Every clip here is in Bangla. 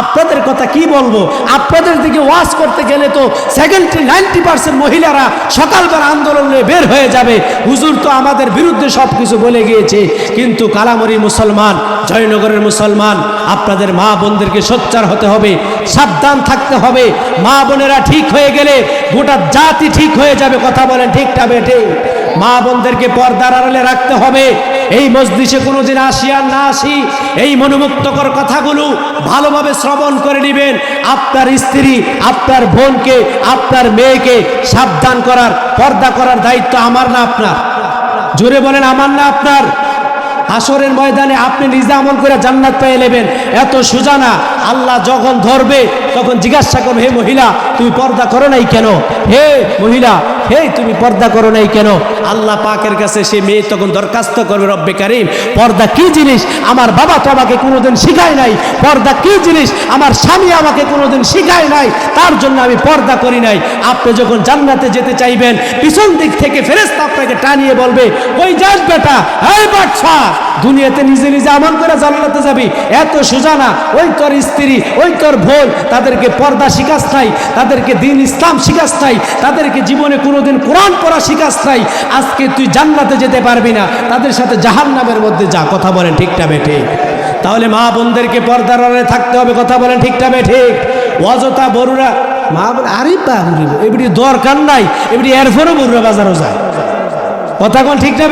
আপনাদের কথা কি বলব? আপনাদের দিকে ওয়াজ করতে গেলে তো সেভেন্টি নাইনটি পার্সেন্ট মহিলারা সকালবেলা আন্দোলন বের হয়ে যাবে। হুজুর তো আমাদের বিরুদ্ধে সব কিছু বলে গিয়েছে। কিন্তু কালামরি মুসলমান, জয়নগরের মুসলমান, আপনাদের মা বোনদেরকে সোচ্চার হতে হবে, সাবধান থাকতে হবে। মা বোনেরা ঠিক হয়ে গেলে গোটা জাতি ঠিক হয়ে যাবে। কথা বলেন ঠিকটা বেঠে মা বোনদেরকে পর্দার আড়ালে রাখতে হবে। এই মসজিষে কোনোদিন আসি আর না আসি, এই মনোমুক্তকর কথাগুলো ভালোভাবে শ্রবণ করে নেবেন। আপনার স্ত্রী, আপনার বোনকে, আপনার মেয়েকে সাবধান করার, পর্দা করার দায়িত্ব আমার না আপনার? জোরে বলেন, আমার না আপনার? আসরের ময়দানে আপনি নিজে আমল করে জান্নাত পেয়ে নেবেন। এত সুজানা আল্লাহ যখন ধরবে, তখন জিজ্ঞাসা করবে, হে মহিলা, তুমি পর্দা করো নাই কেন? হে মহিলা হে তুমি পর্দা করো নাই কেন? আল্লাহ পাকের কাছে সে মেয়ে তখন দরখাস্ত করবে, রব্বে কারিম। পর্দা কি জিনিস? আমার বাবা তো আমাকে কোনোদিন শিখায় নাই। পর্দা কি জিনিস? আমার স্বামী আমাকে কোনোদিন শিখায় নাই। তার জন্য আমি পর্দা করি নাই। আপনি যখন জান্নাতে যেতে চাইবেন, পিছন দিক থেকে ফেরেস্তা আপনাকে টানিয়ে বলবে ওই যাস বেটা? এই বাচ্চা দুনিয়াতে নিজে নিজে আমল করে জান্নাতে যাবি। এত সুজানা ওই তোর স্ত্রী, ওই তোর বোন, তাদেরকে পর্দা শিখাস নাই। তাদেরকে দিন ইসলাম শিখাস নাই। তাদেরকে জীবনে কোনোদিন কোরআন পড়া শিখাস নাই, আজকে তুই জান্নাতে যেতে পারবি না। তাদের সাথে জাহান নামের মধ্যে যা, কথা বলেন ঠিকটা বেঠে তাহলে মা বোনদেরকে পর্দার থাকতে হবে, কথা বলেন ঠিকটা বেঠে অযথা বড়ুরা, মা বোন আরে বাবুরি এবারে দরকার নাই এবারে এরপরও বড়ুরা বাজারও যায়। কথা কোন ঠিক না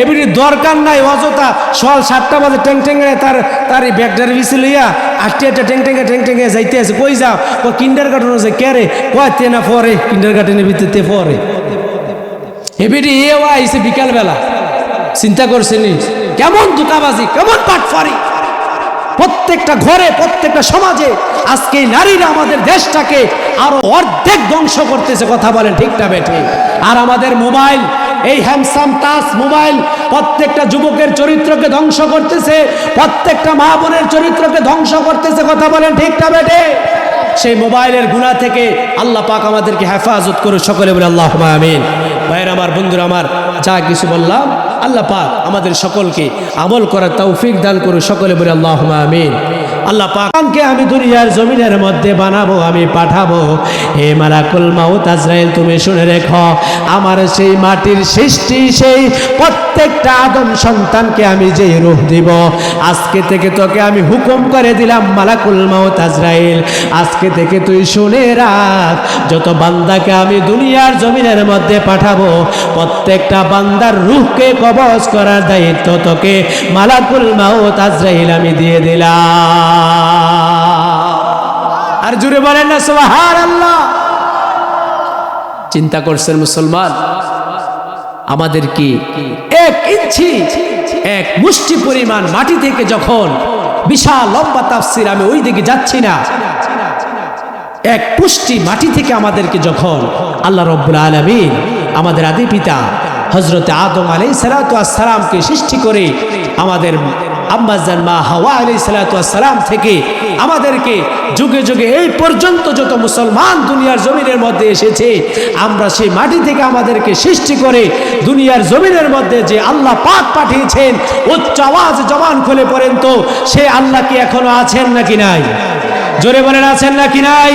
এবারে দরকার নাই, অযথা সকাল সাতটা বাজে ট্যাং ট্যাঙ্গে তার তার ব্যাগটার বিছে লইয়া আটটি একটা ট্যাং ট্যাঙ্গে ট্যাং যাইতে আছে কই যাও? ও কিন্ডার গার্ডেন আছে, কে রে? কয়, তে না পরে কিন্ডার গার্ডেনের ভিতরে পরে এবারে এ আইসে বিকালবেলা। চিন্তা করছেনি কেমন দুটাবাজি কেমন পাটফারি? প্রত্যেকটা ঘরে, প্রত্যেকটা সমাজে আজকে নারীরা আমাদের দেশটাকে আরও অর্ধেক ধ্বংস করতেছে, কথা বলেন ঠিকটা বেঠে? আর আমাদের মোবাইল এই হ্যামসাম টাচ মোবাইল প্রত্যেকটা যুবকের চরিত্রকে ধ্বংস করতেছে, প্রত্যেকটা মা বোনের চরিত্রকে ধ্বংস করতেছে, কথা বলেন ঠিকটা বেঠে? সেই মোবাইলের গুণা থেকে আল্লাহ পাক আমাদেরকে হেফাজত করে সকলে বলে আল্লাহ আমিন। ভাইয়ের আমার, বন্ধুরা আমার, যা কিছু বললাম, আল্লাহ পাক আমাদের সকলকে আমল করার তৌফিক দান করু সকলে বলে আল্লাহ আমিন। আল্লাহ পাককে আমি দুনিয়ার জমিনের মধ্যে বানাবো, আমি পাঠাবো। হে মালাকুল মাউত আজরাইল, তুমি শুনে রেখো, আমার সেই মাটির সৃষ্টি, সেই প্রত্যেকটা আদম সন্তানকে আমি যে রূহ দিব, আজকে থেকে তোকে আমি হুকুম করে দিলাম, মালাকুল মাউত আজরাইল, আজকে থেকে তুই শুনে রাখ, যত বান্দাকে আমি দুনিয়ার জমিনের মধ্যে পাঠাবো, প্রত্যেকটা বান্দার রূহকে কবজ করার দায়িত্ব তোকে মালাকুল মাউত আজরাইল আমি দিয়ে দিলাম। আর জুড়ে বলেন না সোহার আল্লাহ চিন্তা করছেন মুসলমান, আমাদের কি এক ইঞ্চি, এক মুষ্টি পরিমাণ মাটি থেকে যখন বিশাল লম্বা তাফসির আমি ওই দিকে যাচ্ছি না, এক পুষ্টি মাটি থেকে আমাদেরকে যখন আল্লাহ রব্বুল আলমিন আমাদের আদি পিতা হজরতে আদম আলাই সালাতামকে সৃষ্টি করে আমাদের আম্বাজান মা হাওয়া আলাই সালাতাম থেকে আমাদেরকে যুগে যুগে এই পর্যন্ত যত মুসলমান দুনিয়ার জমিনের মধ্যে এসেছে, আমরা সেই মাটি থেকে আমাদেরকে সৃষ্টি করে দুনিয়ার জমিনের মধ্যে যে আল্লাহ পাক পাঠিয়েছেন, উচ্চ আওয়াজ জবান খুলে পড়েন তো, সে আল্লাহ কি এখনও আছেন নাকি নাই? জোরে বলেন, আছেন নাকি নাই?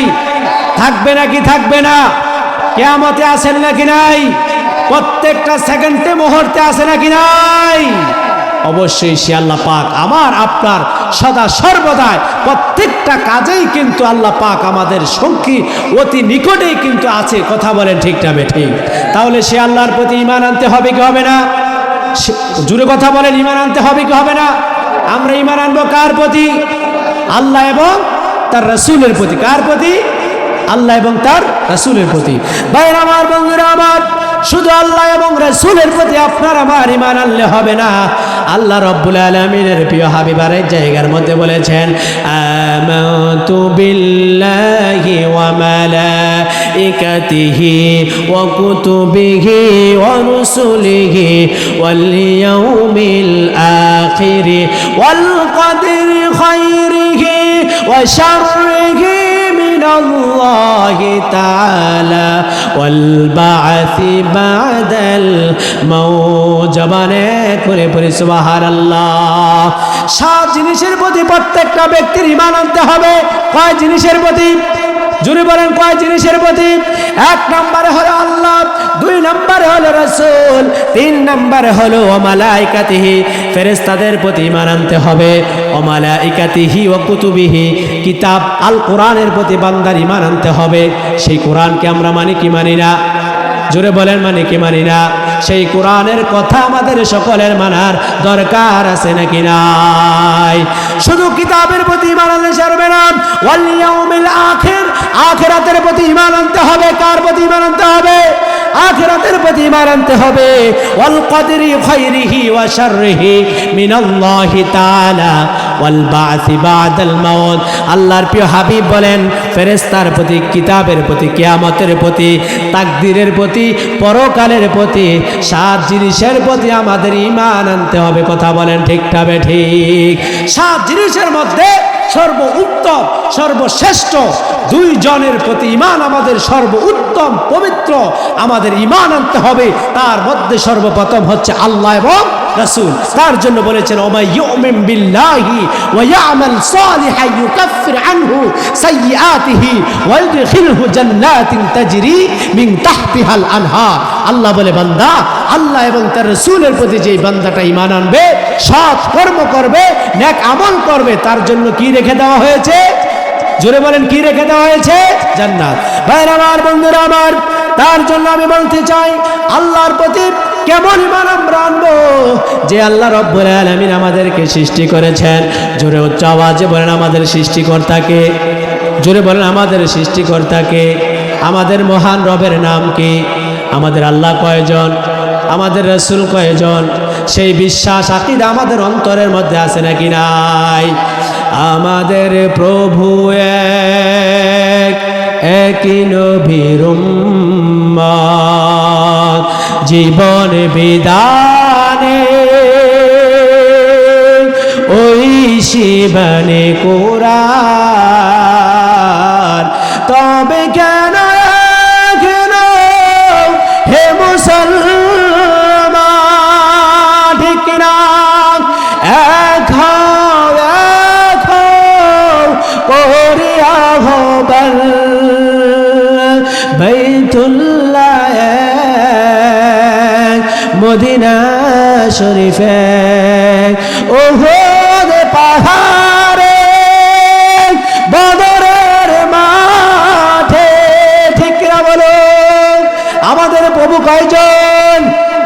থাকবে নাকি থাকবে না? কেয়ামতে আছেন নাকি নাই? প্রত্যেকটা সেকেন্ডে মুহূর্তে আছে নাকি নাই? অবশ্যই সে আল্লাহ পাক আমার, আপনার, সদা সর্বদাই প্রত্যেকটা কাজেই কিন্তু আল্লাহ পাক আমাদের সঙ্গী, অতি নিকটেই কিন্তু আছে। কথা বলেন ঠিক ঠিকটা ঠিক তাহলে সে আল্লাহর প্রতি ইমান আনতে হবে কি হবে না? জুড়ে কথা বলেন ইমান আনতে হবে কি হবে না? আমরা ইমান আনব কার প্রতি? আল্লাহ এবং তার রসুলের প্রতি। কার প্রতি? আল্লাহ এবং তার রসুলের প্রতি। ভাই আমার বন্ধুরা, আমার শুধু আল্লাহ এবং রসুলের প্রতি আপনার আমার ইমান আনলে হবে না। আল্লাহ রব্বুল আলমিনের প্রিয় হাবিবার এক জায়গার মধ্যে বলেছেন আমাতু বিল্লাহি ওয়া মালাইকাতিহি ওয়া কুতুবিহি ওয়া রুসুলিহি ওয়াল ইয়াউমিল আখিরি ওয়াল কদরি খাইরিহি ওয়া শাররিহি الله تعالى والبعث بعد الموت জবানে করে পড়ি সুবহানাল্লাহ সাত জিনিসের প্রতি প্রত্যেকটা ব্যক্তির ঈমান আনতে হবে কয় জিনিসের প্রতি জুড়ে বলেন কয় জিনিসের প্রতি এক নম্বরে হলো আল্লাহ দুই নম্বরে হলো রসুল, তিন নম্বরে হলো অমালাইকাতিহি ফেরেস্তাদের প্রতি ইমান আনতে হবে। অমালাইকাতিহি ও কুতুবিহি। কিতাব আল কোরআনের প্রতি বান্দার ইমান আনতে হবে। সেই কোরআনকে আমরা মানি কি মানি না? জোরে বলেন মানে কি মানি না? সেই কোরআনের কথা আমাদের সকলের মানার দরকার আছে নাকি নাই? শুধু কিতাবের প্রতি ইমান আনলে সারবে না। ওয়াল ইয়াউমিল আখির প্রতি ইমান আনতে হবে। কার প্রতি ইমান আনতে হবে? আখিরাতের প্রতি ইমান আনতে হবে। ওয়াল কদরি খাইরিহি ওয়া শাররিহি মিনাল্লাহি তাআলা ওয়াল বা'সি বাদাল মাউত। আল্লাহর প্রিয় হাবিব বলেন, ফেরেশতার প্রতি, কিতাবের প্রতি, কিয়ামতের প্রতি, তাকদীরের প্রতি, পরকালের প্রতি, সাত জিনিসের প্রতি আমাদের ইমান আনতে হবে। কথা বলেন ঠিক ঠিক? সাত জিনিসের মধ্যে সর্ব উত্তম সর্বশ্রেষ্ঠ। দুই জনের প্রতি ইমান আমাদের সর্ব উত্তম পবিত্র। আমাদের ইমান আনতে হবে। তার মধ্যে সর্বপ্রথম হচ্ছে আল্লাহ এবং রাসূল, তার জন্য বলেছেন, ওমা ইউমিন বিল্লাহি ওয়া ইয়ামাল সালিহান ইউকাফির আনহু সাইয়্যাতিহি ওয়া ইউদখিলহু জান্নাতিন তাজরি মিন তাহতিহাল আল্লাহ বলে, বান্দা, আল্লাহ এবং তার রাসূলের প্রতি যেই বান্দাটা ঈমান আনবে, সৎ কর্ম করবে, নেক আমল করবে, তার জন্য কি রেখে দেওয়া হয়েছে? জোরে বলেন, কি রেখে দেওয়া হয়েছে? জান্নাত। ভাইরা আমার, বন্ধুরা আমার, তার জন্য আমি বলতে চাই, আল্লাহর প্রতি কেমন ইমান আমরা আনব? যে আল্লাহ রব্বুল আলামিন আমাদেরকে সৃষ্টি করেছেন। জোরে উচ্চ আওয়াজে বলেন, আমাদের সৃষ্টিকর্তাকে। জোরে বলেন, আমাদের সৃষ্টিকর্তাকে। আমাদের মহান রবের নাম কি? আমাদের আল্লাহ কয়জন? আমাদের রসুল কয়জন? সেই বিশ্বাস, আকিদা আমাদের অন্তরের মধ্যে আছে নাকি নাই? আমাদের প্রভু এক, একই নবীর উম্মত, জীবন বিদানে ওই শিবনে কোরআন মদিনা শরীফে। ওহদ পাহাড়ে, বদরের মাঠে, ঠিক না বলো? আমাদের প্রভু কয়জন?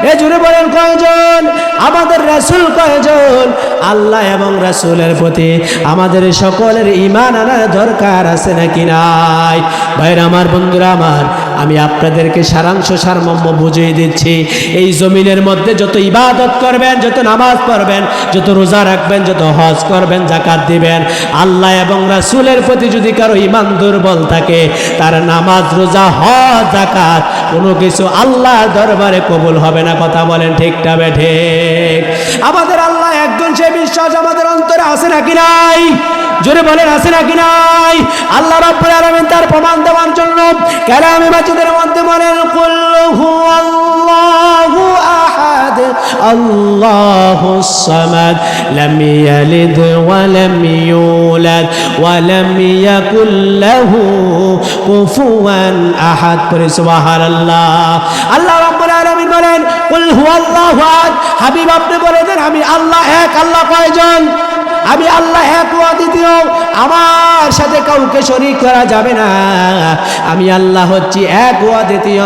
এ জুড়ে বলেন কয়জন? আমাদের রাসূল কয়জন? আল্লাহ এবং রাসূলের প্রতি আমাদের সকলের ইমান আনার দরকার আছে নাকি নাই? ভাইরা আমার বন্ধুরা আমার আমি আপনাদেরকে সারাংশ সারমর্ম বুঝিয়ে দিচ্ছি। এই জমিনের মধ্যে যত ইবাদত করবেন, যত নামাজ পড়বেন, যত রোজা রাখবেন, যত হজ করবেন জাকাত দিবেন, আল্লাহ এবং রাসুলের প্রতি যদি কারও ইমান দুর্বল থাকে, তার নামাজ, রোজা, হজ জাকাত কোনো কিছু আল্লাহর দরবারে কবুল হবে না। কথা বলেন ঠিকটা বেঠে আমাদের আল্লাহ একজন সে বিশ্বাস আমাদের অন্তরে আছে নাকি নাই? জোরে বলেন, আছে নাকি নাই? আল্লাহ রাব্বুল আলামিন তার প্রমাণ দেওয়ার জন্য কালামে মাজিদের মধ্যে বলেন, কুল হুয়াল্লাহু আহাদ আল্লাহুস সামাদ, লাম ইয়ালিদ ওয়া লাম ইউলাদ, ওয়া লাম ইয়াকুল লাহু কুফুয়ান আহাদ। করে সুবহানাল্লাহ। আল্লাহ রাব্বুল আলামিন বলেন, কুল হুয়াল্লাহু আহাদ, হাবিব আপনি বলে দেন, আমি আল্লাহ এক, আল্লাহ কয়জন? আমি আল্লাহ এক দ্বিতীয় আমার সাথে কাউকে শরীক করা যাবে না। আমি আল্লাহ হচ্ছি এক দ্বিতীয়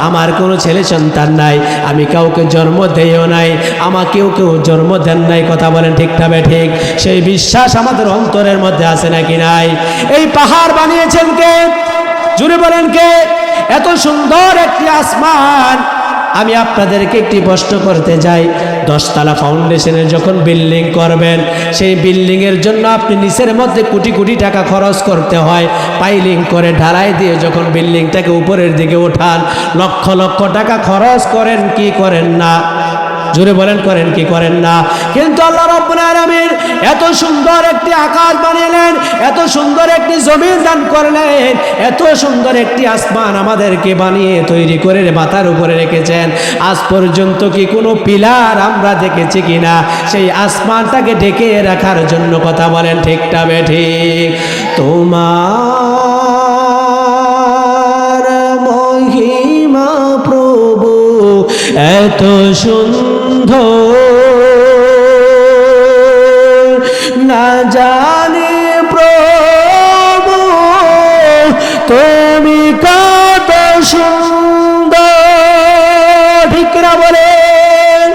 আমার কোনো ছেলে সন্তান নাই। আমি কাউকে জন্ম দেও নাই। আমাকেও কেউ জন্ম দেন নাই। কথা বলেন ঠিকঠাবে ঠিক? সেই বিশ্বাস আমাদের অন্তরের মধ্যে আছে নাকি নাই? এই পাহাড় বানিয়েছেন কে? জুড়ে বলেন কে? এত সুন্দর একটি আসমান। আমি আপনাদেরকে একটি প্রশ্ন করতে যাই দশতলা ফাউন্ডেশনে যখন বিল্ডিং করবেন, সেই বিল্ডিংয়ের জন্য আপনি নিচের মধ্যে কোটি কোটি টাকা খরচ করতে হয়। পাইলিং করে ঢালাই দিয়ে যখন বিল্ডিংটাকে উপরের দিকে ওঠান, লক্ষ লক্ষ টাকা খরচ করেন, কি করেন না? জোরে বলেন, করেন কি করেন না? কিন্তু আল্লাহ রব্বুল এত সুন্দর একটি আকাশ বানিয়েলেন, এত সুন্দর একটি জমিন দান করলেন, এত সুন্দর একটি আসমান আমাদেরকে বানিয়ে তৈরি করে মাথার উপরে রেখেছেন। আজ পর্যন্ত কি কোনো পিলার আমরা দেখেছি কিনা? সেই আসমানটাকে ঢেকে রাখার জন্য কথা বলেন ঠিকটা ঠিক তোমার মহিমা প্রভু, এত সুন্দর না জানি প্রভু, তুমি কত সুন্দর। ঠিক না বলেন?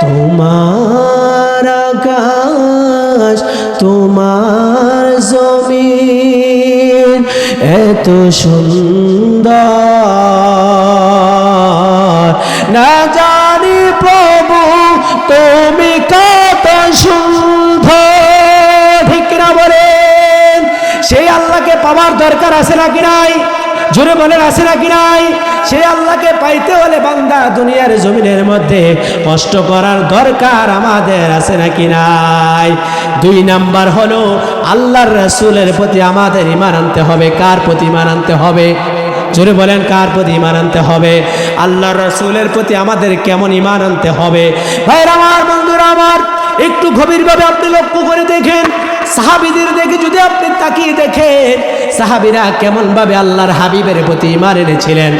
তোমার আকাশ, তোমার জমিন এত সুন্দর। না তুমি কত সুন্দর বলেন? সেই আল্লাহকে পাওয়ার দরকার আছে নাকি নাই? জোরে বলেন, আছে নাকি নাই? সেই আল্লাহকে পাইতে হলে বান্দা দুনিয়ার জমিনের মধ্যে কষ্ট করার দরকার আমাদের আছে নাকি নাই? দুই নাম্বার হলো, আল্লাহর রসুলের প্রতি আমাদের ইমান আনতে হবে। কার প্রতি ইমান আনতে হবে? জোরে বলেন, কার প্রতি ইমান আনতে হবে? আল্লাহ রসুলের প্রতি আমাদের কেমন ইমান আনতে হবে? ভাইরা আমার, বন্ধুরা আমার, একটু গভীরভাবে আপনি লক্ষ্য করে দেখেন। সাহাবিদের দেখে যদি আপনি তাকিয়ে দেখেন, সাহাবিরা কেমন ভাবে আল্লাহর হাবিবের প্রতি ইমান এনেছিলেন?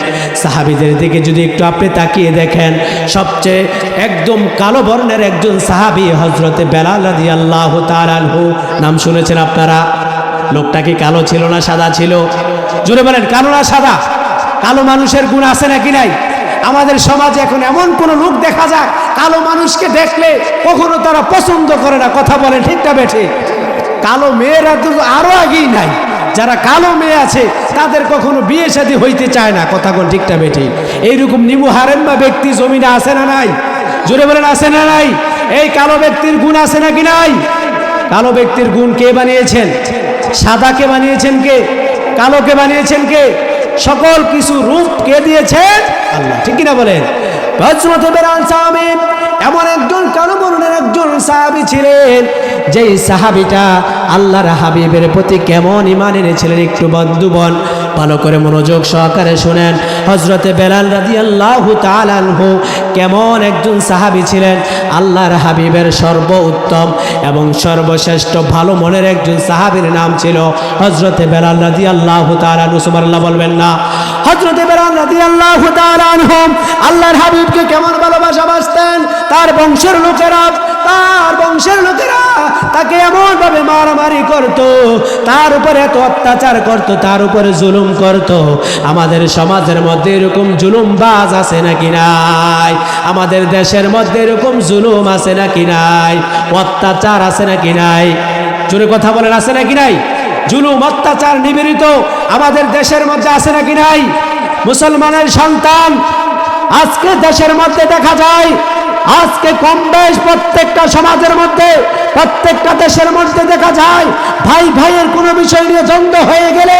সাহাবিদের দিকে যদি একটু আপনি তাকিয়ে দেখেন, সবচেয়ে একদম কালো বর্ণের একজন সাহাবি হজরতে বেলাল রাদি আল্লাহ তারানহু নাম শুনেছেন আপনারা? লোকটা কি কালো ছিল না সাদা ছিল? জোরে বলেন, কালো না সাদা? কালো মানুষের গুণ আছে নাকি নাই? আমাদের সমাজে এখন এমন কোন লোক দেখা যায়, কালো মানুষকে দেখলে কখনো তারা পছন্দ করে না। কথা বলে ঠিকটা বেঠে? কালো মেয়েরা তো আরও আগেই নাই। যারা কালো মেয়ে আছে, তাদের কখনো বিয়ে শাদী হইতে চায় না। কথা কোন ঠিকটা বেঠে? এইরকম নিমু হারেন বা ব্যক্তি জমিনে আছে না নাই? জোরে বলেন, আছে না নাই? এই কালো ব্যক্তির গুণ আছে নাকি নাই? কালো ব্যক্তির গুণ কে বানিয়েছেন? সাদাকে বানিয়েছেন কে? কালোকে বানিয়েছেন কে? সকল কিছু রূপ কে দিয়েছেন? আল্লাহ। ঠিক কিনা বলেন? এমন একজন কালো বর্ণের একজন সাহাবি ছিলেন, যেই সাহাবিটা আল্লাহর হাবিবের প্রতি কেমন ইমান এনেছিলেন একটু বন্ধুবন ভালো করে মনোযোগ সহকারে শোনেন। হজরতে বেলাল রাজি আল্লাহ তালানহু কেমন একজন সাহাবি ছিলেন, আল্লাহর হাবিবের সর্ব উত্তম এবং সর্বশ্রেষ্ঠ ভালো মনের একজন সাহাবির নাম ছিল হজরতে বেলাল রাজি আল্লাহ তালানহু সুমাল্লাহ বলবেন না। হজরতে বেলাল রাজি আল্লাহ তালানহু আল্লাহর হাবিবকে কেমন ভালোবাসা বাসতেন, তার বংশের লোকেরা তার বংশের লোকেরা তাকে এমন ভাবে মারামারি করত, তার উপরে এত অত্যাচার করত, তার উপরে জুলুম করত। আমাদের সমাজের মধ্যে এরকম জুলুম বাজ আছে নাকি নাই? আমাদের দেশের মধ্যে এরকম জুলুম আছে নাকি নাই? অত্যাচার আছে নাকি নাই? জোরে কথা বলেন, আছে নাকি নাই? জুলুম, অত্যাচার নিবেদিত আমাদের দেশের মধ্যে আছে নাকি নাই? মুসলমানের সন্তান, আজকে দেশের মধ্যে দেখা যায় আজকে কম বেশ প্রত্যেকটা সমাজের মধ্যে, প্রত্যেকটা দেশের মধ্যে দেখা যায়, ভাই ভাইয়ের কোনো বিষয় নিয়ে দ্বন্দ্ব হয়ে গেলে,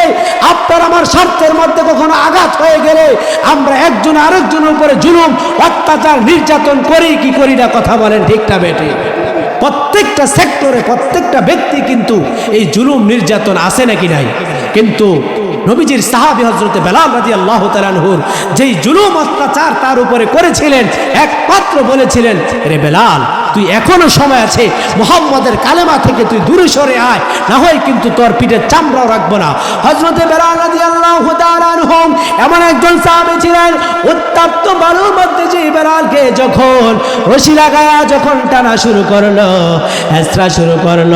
আপনার আমার স্বার্থের মধ্যে কখনো আঘাত হয়ে গেলে, আমরা একজন আরেকজনের উপরে জুলুম, অত্যাচার, নির্যাতন করি, কি করি না কথা বলেন ঠিকটা বেটে? প্রত্যেকটা সেক্টরে প্রত্যেকটা ব্যক্তি কিন্তু এই জুলুম, নির্যাতন আছে নাকি নাই? কিন্তু নবীজির সাহাবি হজরতে বেলাল রাজি আল্লাহ তালানহুর যেই জুলুম অত্যাচার তার উপরে করেছিলেন, একমাত্র বলেছিলেন, রে বেলাল তুই এখনও সময় আছে। মোহাম্মদের কালেমা থেকে তুই দূরে সরে আয়। না হয় কিন্তু তোর পিঠের চামড়াও রাখব না। হজরতে এমন একজন সাহাবি ছিলেন উত্তপ্ত বালুর মধ্যে যে বেলালকে যখন রশি লাগায়া যখন টানা শুরু করল হেসরা শুরু করল,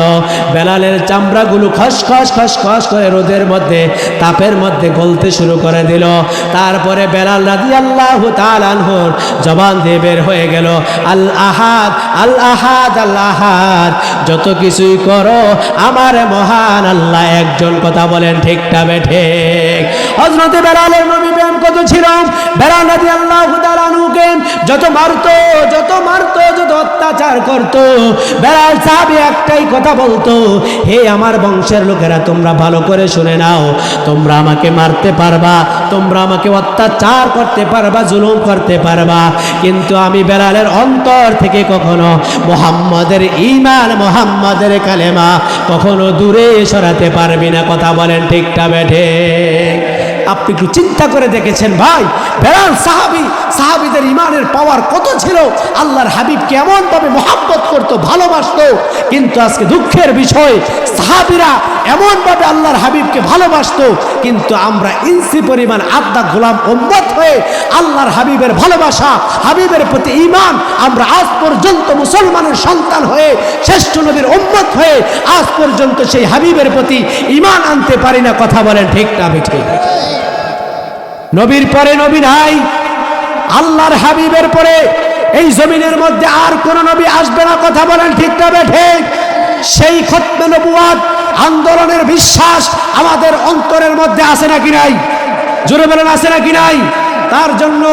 বেলালের চামড়াগুলো খসখস খসখস করে রোদের মধ্যে, তাপের মধ্যে গলতে শুরু করে দিল। তারপরে বেলাল রাজি আল্লাহ তালানহুর জবান দিয়ে বের হয়ে গেল। আল আহাদ আল আল আহাদ যত কিছুই করো, আমার মহান আল্লাহ একজন কথা বলেন ঠিকটা বেঠে হজরতে বেলালের নবী প্রেম কত ছিল? রাজি আল্লাহ আব্বুকে যত মারতো যত মারতো, যত অত্যাচার করতো, বেলাল সাহাবি একটাই কথা বলতো, হে আমার বংশের লোকেরা, তোমরা ভালো করে শুনে নাও, তোমরা আমাকে মারতে পারবা, তোমরা আমাকে অত্যাচার করতে পারবা, জুলুম করতে পারবা, কিন্তু আমি বেড়ালের অন্তর থেকে কখনো মোহাম্মদের ইমান মোহাম্মদের কালেমা কখনো দূরে সরাতে পারবি না। কথা বলেন ঠিকটা বেঠে আপনি একটু চিন্তা করে দেখেছেন ভাই? বেলাল সাহাবি, সাহাবিদের ইমানের পাওয়ার কত ছিল? আল্লাহর হাবিব কেমন ভাবে মোহাব্বত করতো, ভালোবাসতো। কিন্তু আজকে দুঃখের বিষয়, সাহাবিরা এমনভাবে আল্লাহর হাবিবকে ভালোবাসতো। কিন্তু আমরা ইনসি পরিমাণ আড্ডা গোলাম ওম্মত হয়ে আল্লাহর হাবিবের ভালোবাসা, হাবিবের প্রতি ইমান আমরা আজ পর্যন্ত মুসলমানের সন্তান হয়ে, শ্রেষ্ঠ নবীর ওম্মত হয়ে আজ পর্যন্ত সেই হাবিবের প্রতি ইমান আনতে পারি না। কথা বলেন ঠিক না ঠিক। নবীর পরে নবী নাই, আল্লাহর হাবিবের পরে এই জমিনের মধ্যে আর কোন নবী আসবে না, কথা বলেন ঠিক না ঠিক? সেই খতমে নবুয়াত আন্দোলনের বিশ্বাস আমাদের অন্তরের মধ্যে আছে নাকি নাই? জোরে বলেন, আছে নাকি নাই? তার জন্য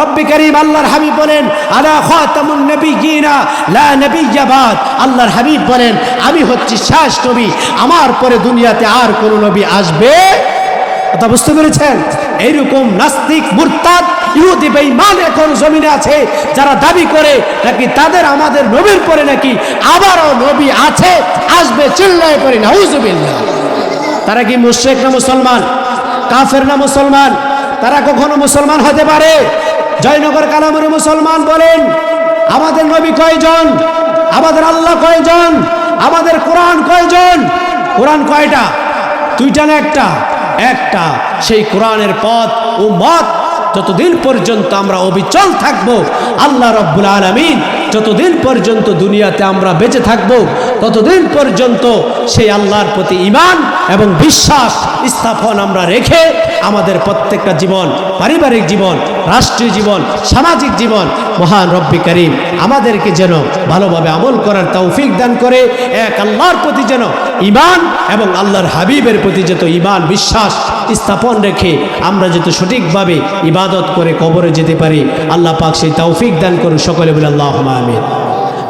রব্বি করিম আল্লাহর হাবিব বলেন, আলা খাতামুন নবিয়িনা, লা নবিয়্যাবাদ আল্লাহর হাবিব বলেন, আমি হচ্ছি শেষ নবী, আমার পরে দুনিয়াতে আর কোন নবী আসবে কথা বুঝতে পেরেছেন? এইরকম নাস্তিক, মুরতাদ, ইহুদি, বেঈমান এখন জমিনে আছে, যারা দাবি করে নাকি তাদের আমাদের নবীর পরে নাকি আবারও নবী আছে, আসবে চিল্লায় পরে নাউজুবিল্লাহ। তারা কি মুশরিক না মুসলমান? কাফের না মুসলমান? তারা কখনো মুসলমান হতে পারে? জয়নগর কালামুরি মুসলমান বলেন, আমাদের নবী কয়জন? আমাদের আল্লাহ কয়জন? আমাদের কোরআন কয়জন? কোরআন কয়টা? দুইটা না একটা? একটা, সেই কোরআনের পথ ও মত যতদিন পর্যন্ত আমরা অবিচল থাকব, আল্লাহ রব্বুল আলমিন যতদিন পর্যন্ত দুনিয়াতে আমরা বেঁচে থাকব, ততদিন পর্যন্ত সেই আল্লাহর প্রতি ইমান এবং বিশ্বাস স্থাপন আমরা রেখে আমাদের প্রত্যেকটা জীবন, পারিবারিক জীবন, রাষ্ট্রীয় জীবন, সামাজিক জীবন, মহান রব্বি করিম, আমাদেরকে যেন ভালোভাবে আমল করার তৌফিক দান করে, এক আল্লাহর প্রতি যেন ইমান এবং আল্লাহর হাবিবের প্রতি যত ইমান বিশ্বাস স্থাপন রেখে আমরা যাতে সঠিকভাবে ইবাদত করে কবরে যেতে পারি, আল্লাহ পাক সেই তৌফিক দান করুন সকলে বলে আল্লাহ আমিন।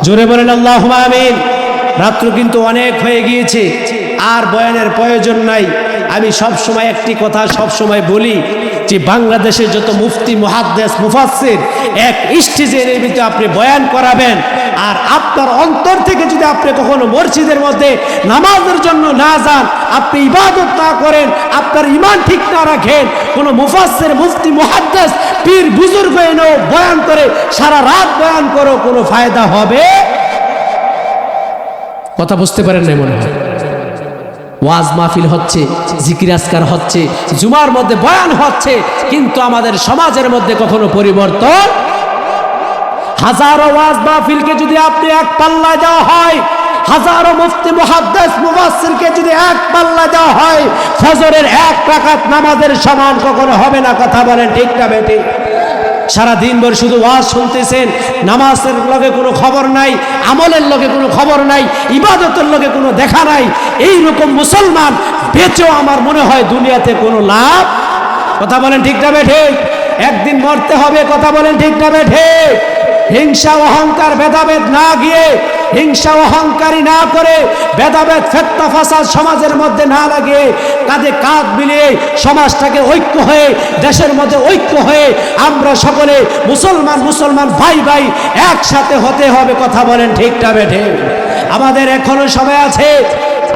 জোরে বলেন আল্লাহ আমিন। রাত্র কিন্তু অনেক হয়ে গিয়েছে, আর বয়ানের প্রয়োজন নাই। আমি সব সময় একটি কথা সব সময় বলি যে বাংলাদেশে যত মুফতি, মুহাদ্দেস, মুফাসসির, এক স্টেজের ভিতরে আপনি বয়ান করাবেন। আর আপনার অন্তর থেকে যদি আপনি কখনো মসজিদের মধ্যে নামাজের জন্য না যান, আপনি ইবাদত না করেন, আপনার ইমান ঠিক না রাখেন, কোনো মুফাসসির, মুফতি, মুহাদ্দেস, পীর, বুজুর্গ এনেও বয়ান করে, সারা রাত বয়ান করো, কোনো ফায়দা হবে? কথা বুঝতে পারেন নাই মনে হয়? ওয়াজ মাহফিল হচ্ছে, জিকির আসকার হচ্ছে, জুমার মধ্যে বয়ান হচ্ছে, কিন্তু আমাদের সমাজের মধ্যে কখনো পরিবর্তন হাজারো ওয়াজ মাহফিলকে যদি আপনি এক পাল্লা দেওয়া হয়, হাজারো মুফতি, মুহাদ্দিস, মুফাসসিরকে যদি এক পাল্লা দেওয়া হয়, ফজরের এক রাকাত নামাজের সমান কখনো হবে না, কথা বলেন ঠিক না বেটি? সারা দিনভর শুধু ওয়াজ শুনতেছেন, নামাজের লগে কোনো খবর নাই, আমলের লগে কোনো খবর নাই, ইবাদতের লগে কোনো দেখা নাই এই রকম মুসলমান বেঁচেও আমার মনে হয় দুনিয়াতে কোনো লাভ কথা বলেন ঠিক না বেঠে? একদিন মরতে হবে, কথা বলেন ঠিক না বেঠে? হিংসা, অহংকার, ভেদাভেদ না গিয়ে হিংসা অহংকারী না করে ভেদাভেদ ফেত্তা ফাসাদ সমাজের মধ্যে না লাগে কাঁধে কাঁধ মিলিয়ে সমাজটাকে ঐক্য হয়ে, দেশের মধ্যে ঐক্য হয়ে আমরা সকলে মুসলমান মুসলমান, ভাই ভাই একসাথে হতে হবে, কথা বলেন ঠিকটা বেঠে? আমাদের এখনও সময় আছে।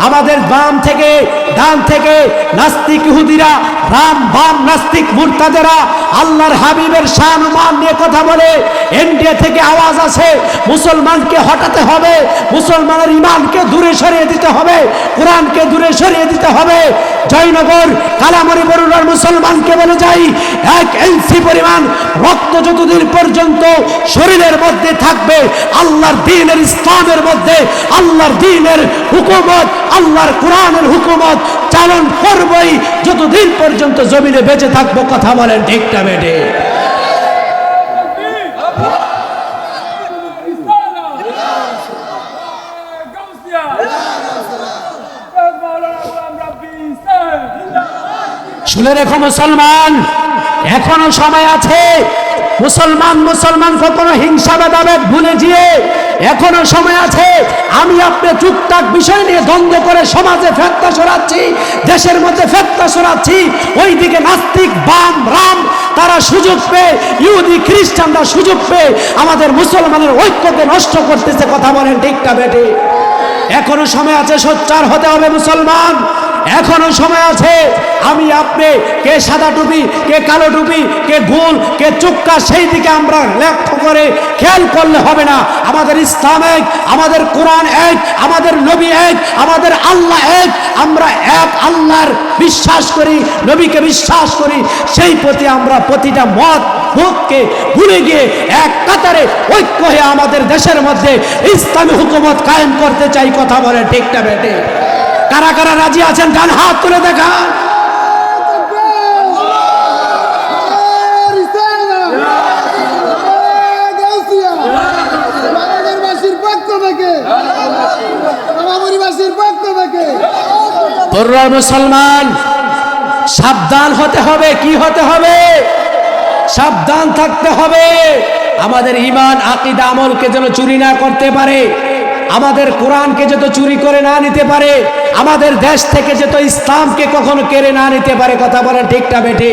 আমাদের বাম থেকে, ডান থেকে নাস্তিক ইহুদিরা, রাম, বাম, নাস্তিক, মুরতাদেরা, আল্লাহর হাবিবের শাহমান নিয়ে কথা বলে, এনডিএ থেকে আওয়াজ আছে মুসলমানকে হটাতে হবে, মুসলমানের ইমানকে দূরে সরিয়ে দিতে হবে, কোরআনকে দূরে সরিয়ে দিতে হবে। জয়নগর, কালামরি বরুড়ার মুসলমানকে বলে যাই, এক ইঞ্চি পরিমাণ রক্ত যতদিন পর্যন্ত শরীরের মধ্যে থাকবে, আল্লাহর দিনের ইসলামের মধ্যে, আল্লাহর দিনের হুকুমত, আল্লাহর কোরআনের হুকুমত চালন করবই, যতদিন পর্যন্ত জমিনে বেঁচে থাকব, কথা বলেন ঠিকটা বেটে শুনে রেখো মুসলমান, এখনও সময় আছে। মুসলমান মুসলমান, কখনো হিংসা ভেদাভেদ ভুলে গিয়ে এখনও সময় আছে। আমি আপনি টুকটাক বিষয় নিয়ে দ্বন্দ্ব করে সমাজে ফেতনা সরাচ্ছি, দেশের মধ্যে ফেতনা সরাচ্ছি। ওইদিকে নাস্তিক, বাম, রাম, তারা সুযোগ পেয়ে, ইহুদি, খ্রিস্টানরা সুযোগ পেয়ে আমাদের মুসলমানের ঐক্যকে নষ্ট করতেছে, কথা বলেন ঠিকটা বেটে? এখনও সময় আছে, সোচ্চার হতে হবে মুসলমান। এখনও সময় আছে। আমি আপনি, কে সাদা টুপি, কে কালো টুপি, কে গোল, কে চুক্কা, সেই দিকে আমরা লক্ষ্য করে খেয়াল করলে হবে না। আমাদের ইসলাম এক, আমাদের কোরআন এক, আমাদের নবী এক, আমাদের আল্লাহ এক। আমরা এক আল্লাহর বিশ্বাস করি, নবীকে বিশ্বাস করি, সেই প্রতি আমরা প্রতিটা মত, মুখকে ভুলে গিয়ে এক কাতারে ঐক্য হয়ে আমাদের দেশের মধ্যে ইসলামী হুকুমত কায়েম করতে চাই, কথা বলে ঠিকটা বেটে কারা কারা রাজি আছেন? ডান হাত তুলে তরুণ মুসলমান, সাবধান হতে হবে। কি হতে হবে? সাবধান থাকতে হবে। আমাদের ইমান আকিদা, আমলকে যেন চুরি না করতে পারে। আমাদের কোরআনকে যত চুরি করে না নিতে পারে, আমাদের দেশ থেকে যেত ইসলামকে কখনো কেড়ে না নিতে পারে, কথা বলেন ঠিকটা বেঠে?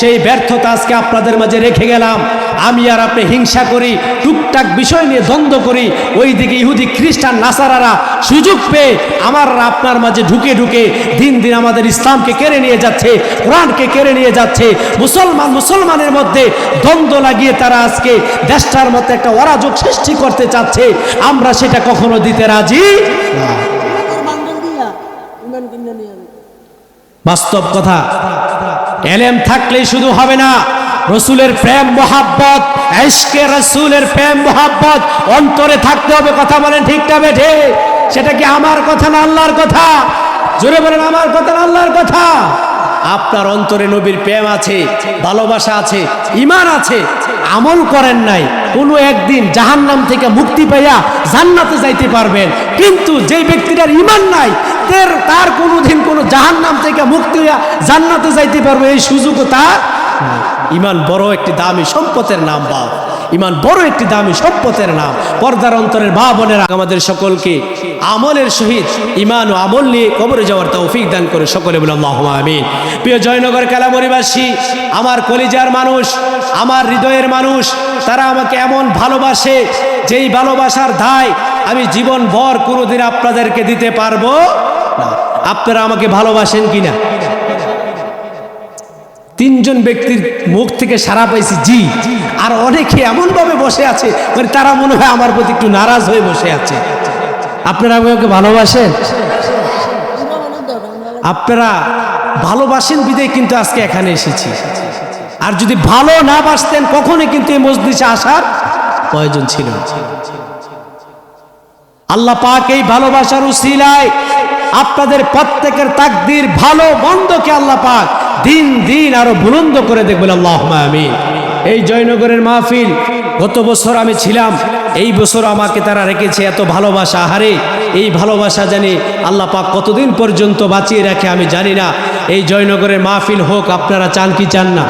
সেই ব্যর্থতা আজকে আপনাদের মাঝে রেখে গেলাম। আমি আর আপনি হিংসা করি, টুকটাক বিষয় নিয়ে দ্বন্দ্ব করি, ওইদিকে ইহুদি, খ্রিস্টান, নাসারারা সুযোগ পেয়ে আমার আপনার মাঝে ঢুকে ঢুকে দিন দিন আমাদের ইসলামকে কেড়ে নিয়ে যাচ্ছে, কোরআনকে কেড়ে নিয়ে যাচ্ছে। মুসলমান, মুসলমানের মধ্যে দ্বন্দ্ব লাগিয়ে তারা আজকে দেশটার মধ্যে একটা অরাজক সৃষ্টি করতে চাচ্ছে। আমরা সেটা কখনো দিতে রাজি বাস্তব কথা এলেম থাকলেই শুধু হবে না। রসুলের প্রেম, মোহাব্বত এসকে রসুলের প্রেম, মোহাব্বত, অন্তরে থাকতে হবে, কথা বলেন ঠিকটা বেঠে? সেটা কি আমার কথা না আল্লাহর কথা? জোরে বলেন, আমার কথা না আল্লাহর কথা? আপনার অন্তরে নবীর প্রেম আছে, ভালোবাসা আছে ইমান আছে, আমল করেন নাই, কোনো একদিন জাহান্নাম থেকে মুক্তি পাইয়া জান্নাতে যাইতে পারবেন। কিন্তু যেই ব্যক্তিটার ইমান নাই তার তার কোনোদিন কোনো জাহান্নাম থেকে মুক্তি হইয়া জান্নাতে যাইতে পারবে, এই সুযোগও তার ইমান বড় একটি দামি সম্পদের নাম বাপ। ইমান বড় একটি দামি সম্পদের নাম। পর্দার অন্তরের মা বোনেরা, আমাদের সকলকে আমলের সহিত ইমান ও আমল নিয়ে কবরে যাওয়ার তৌফিক দান করে সকলে বলে আমিন। প্রিয় জয়নগর কালামরিবাসী, আমার কলিজার মানুষ, আমার হৃদয়ের মানুষ, তারা আমাকে এমন ভালোবাসে যেই ভালোবাসার দায় আমি জীবন ভর কোনোদিন আপনাদেরকে দিতে পারব আপনারা আমাকে ভালোবাসেন কিনা? তিনজন ব্যক্তির মুখ থেকে সারা পাইছি, জি। আর অনেকে এমনভাবে বসে আছে মানে তারা মনে হয় আমার প্রতি একটু নারাজ হয়ে বসে আছে। আপনারা আমাকে ভালোবাসেন? আপনারা ভালোবাসেন বিদে কিন্তু আজকে এখানে এসেছি। আর যদি ভালো না বাসতেন, কখনই কিন্তু এই মসজিদে আসার প্রয়োজন ছিল আল্লাহ পাক এই ভালোবাসার উসিলায় আপনাদের প্রত্যেকের তাকদির ভালো, মন্দকে আল্লাহ পাক দিন দিন আরও বুলন্দ করে দেখবেন আল্লাহ আমি এই জয়নগরের মাহফিল, গত বছর আমি ছিলাম, এই বছর আমাকে তারা রেখেছে এত ভালোবাসা। হারে এই ভালোবাসা জানি আল্লাহ পাক কতদিন পর্যন্ত বাঁচিয়ে রাখে আমি জানি না। এই জয়নগরের মাহফিল হোক, আপনারা চান কি চান না।